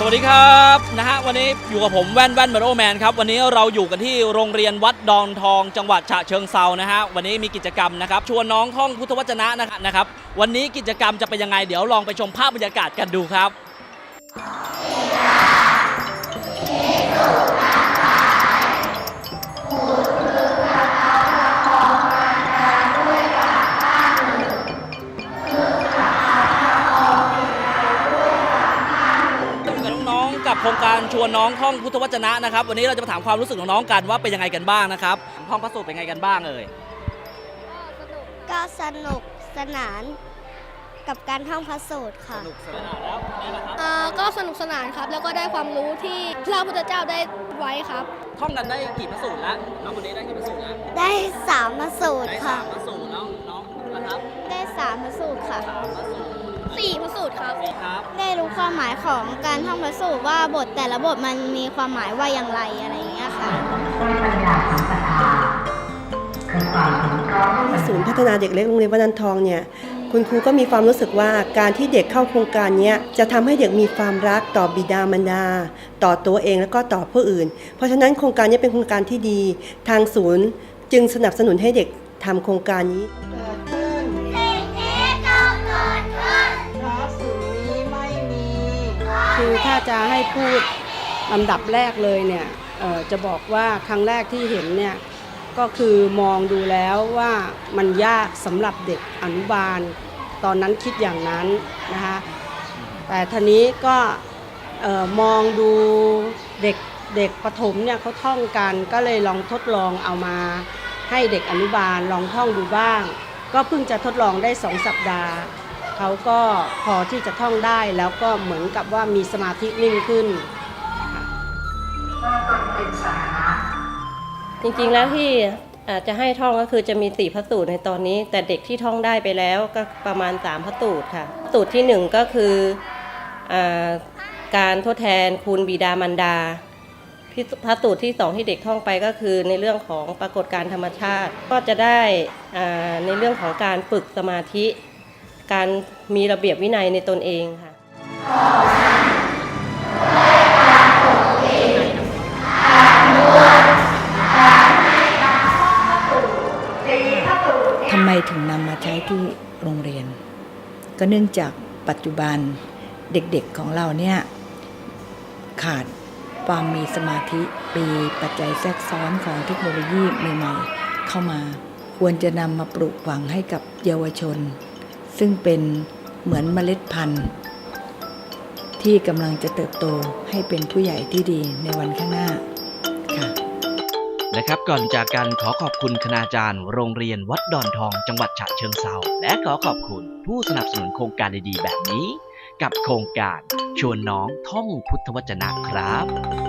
สวัสดีครับนะฮะวันนี้อยู่กับผมแว่นแว่นมาโรแมนครับวันนี้เราอยู่กันที่โรงเรียนวัดดอนทอง จังหวัดฉะเชิงเซานะฮะวันนี้มีกิจกรรมนะครับชวนน้องท่องพุทธวจนะนะครับนะครับ วันนี้กิจกรรมจะเป็นยังไงเดี๋ยวลองไปชมภาพบรรยากาศกันดูครับ กับโครงการชวนน้องท่องพุทธวจนะนะครับ วันนี้เราจะมาถามความรู้สึกของน้องกันว่าเป็นยังไงกันบ้างนะครับท่องพระสูตรเป็นไงกันบ้างเอ่ยก็สนุกสนานกับการท่องพระสูตรค่ะสนุกสนานแล้วนี่แหละครับอ่าก็สนุกสนานครับ แล้วก็ได้ความรู้ที่พระพุทธเจ้าได้ไว้ครับ ท่องกันได้กี่พระสูตรแล้วน้องคนนี้ได้กี่พระสูตรแล้วได้สามพระสูตรได้ค่ะสามพระสูตรแล้วน้องนะครับได้สามพระสูตรค่ะสามพระสูตร สี่พระสูตรครับสี่ครับได้รู้ความหมายของการท่องพระสูตรว่าบทแต่ละบทมันมีความหมายว่าอย่างไรอะไรอย่างเงี้ยค่ะ ศูนย์พัฒนาเด็กเล็กโรงเรียนวัดนันทองเนี่ยคุณครูก็มีความรู้สึกว่าการที่เด็กเข้าโครงการเนี้ยจะทำให้เด็กมีความรักต่อบิดามารดา ต่อตัวเองแล้วก็ต่อผู้อื่น เพราะฉะนั้นโครงการนี้เป็นโครงการที่ดี ทางศูนย์จึงสนับสนุนให้เด็กทำโครงการนี้ จะให้พูดลำดับแรกเลยเนี่ยจะบอกว่าครั้งแรกที่เห็นเนี่ยก็คือมองดูแล้วว่ามันยากสำหรับเด็กอนุบาล ตอนนั้นคิดอย่างนั้นนะคะแต่ทีนี้ก็มองดูเด็กเด็กประถมเนี่ยเขาท่องกันก็เลยลองทดลองเอามา ให้เด็กอนุบาลลองท่องดูบ้าง ก็เพิ่งจะทดลองได้สองสัปดาห์ เขาก็พอที่จะท่องได้แล้วก็เหมือนกับว่ามีสมาธินิ่งขึ้นจริงๆแล้วที่อาจจะให้ท่องก็คือจะมีสี่พระสูตรในตอนนี้ แต่เด็กที่ท่องได้ไปแล้วก็ประมาณสามพระสูตรค่ะ สูตรที่หนึ่งก็คืออการทดแทนคุณบิดามารดาพระสูตรที่สองที่เด็กท่องไปก็คือในเรื่องของปรากฏการธรรมชาติ ก็จะได้ในเรื่องของการฝึกสมาธิ การมีระเบียบวินัยในตนเองค่ะทำไมถึงนำมาใช้ที่โรงเรียน ก็เนื่องจากปัจจุบันเด็กๆของเราเนี่ย ขาดความมีสมาธิปีปัจจัยแทรกซ้อนของเทคโนโลยีใหม่ๆ เข้ามาควรจะนำมาปลูกฝังให้กับเยาวชน ซึ่งเป็นเหมือนเมล็ดพันธุ์ ที่กำลังจะเติบโตให้เป็นผู้ใหญ่ที่ดีในวันข้างหน้าค่ะนะครับก่อนจากกันขอขอบคุณคณาจารย์ โรงเรียนวัดดอนทองจังหวัดฉะเชิงเซาและขอขอบคุณผู้สนับสนุนโครงการดีๆแบบนี้ กับโครงการชวนน้องท่องพุทธวจนะครับ